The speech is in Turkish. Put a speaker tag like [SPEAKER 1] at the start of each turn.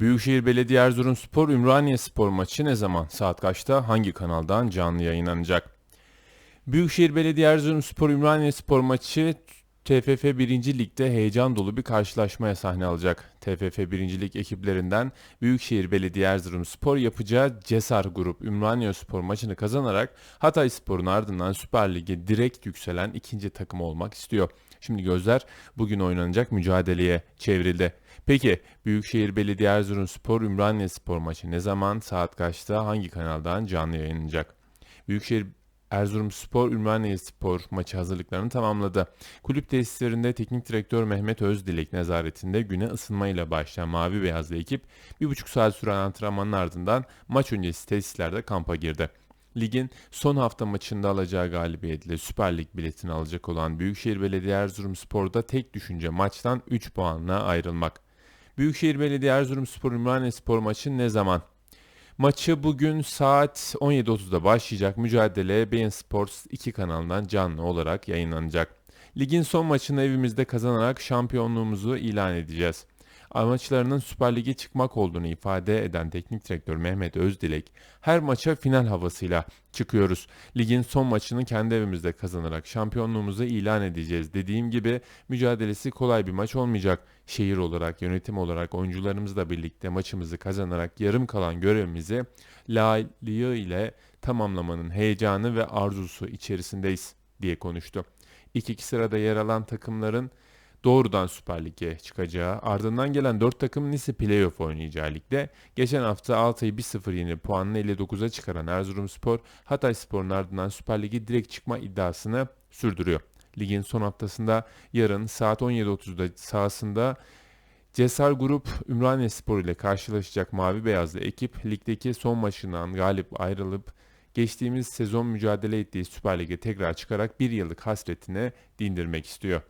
[SPEAKER 1] Büyükşehir Belediye Erzurumspor Ümraniye Spor maçı ne zaman? Saat kaçta? Hangi kanaldan canlı yayınlanacak? Büyükşehir Belediye Erzurumspor Ümraniye Spor maçı TFF 1. Lig'de heyecan dolu bir karşılaşmaya sahne alacak. TFF 1. Lig ekiplerinden Büyükşehir Belediye Erzurumspor yapacağı Cesar Grup Ümraniye Spor maçını kazanarak Hatay Spor'un ardından Süper Lig'e direkt yükselen ikinci takım olmak istiyor. Şimdi gözler bugün oynanacak mücadeleye çevrildi. Peki Büyükşehir Belediye Erzurumspor Ümraniye Spor maçı ne zaman, saat kaçta, hangi kanaldan canlı yayınlanacak? Büyükşehir Erzurumspor Ümraniye Spor maçı hazırlıklarını tamamladı. Kulüp tesislerinde teknik direktör Mehmet Özdilek nezaretinde güne ısınmayla başlayan mavi beyazlı ekip bir buçuk saat süren antrenmanın ardından maç öncesi tesislerde kampa girdi. Ligin son hafta maçında alacağı galibiyetle Süper Lig biletini alacak olan Büyükşehir Belediye Erzurumspor'da tek düşünce maçtan 3 puanla ayrılmak. Büyükşehir Belediye Erzurumspor Ümraniye Spor maçı ne zaman? Maçı bugün saat 17.30'da başlayacak mücadele Bein Sports 2 kanalından canlı olarak yayınlanacak. Ligin son maçını evimizde kazanarak şampiyonluğumuzu ilan edeceğiz. Amaçlarının Süper Lig'e çıkmak olduğunu ifade eden teknik direktör Mehmet Özdilek, her maça final havasıyla çıkıyoruz. Ligin son maçını kendi evimizde kazanarak şampiyonluğumuzu ilan edeceğiz. Dediğim gibi mücadelesi kolay bir maç olmayacak. Şehir olarak, yönetim olarak, oyuncularımızla birlikte maçımızı kazanarak yarım kalan görevimizi layığı ile tamamlamanın heyecanı ve arzusu içerisindeyiz diye konuştu. İlk iki sırada yer alan takımların doğrudan Süper Lig'e çıkacağı, ardından gelen 4 takımın ise playoff oynayacağı ligde. Geçen hafta Altay'ı 1-0 yenip puanını 59'a çıkaran Erzurumspor, Hatay Spor'un ardından Süper Lig'e direkt çıkma iddiasını sürdürüyor. Ligin son haftasında yarın saat 17.30'da sahasında Cesar Grup Ümraniye Spor ile karşılaşacak mavi beyazlı ekip ligdeki son maçından galip ayrılıp geçtiğimiz sezon mücadele ettiği Süper Lig'e tekrar çıkarak bir yıllık hasretine dindirmek istiyor.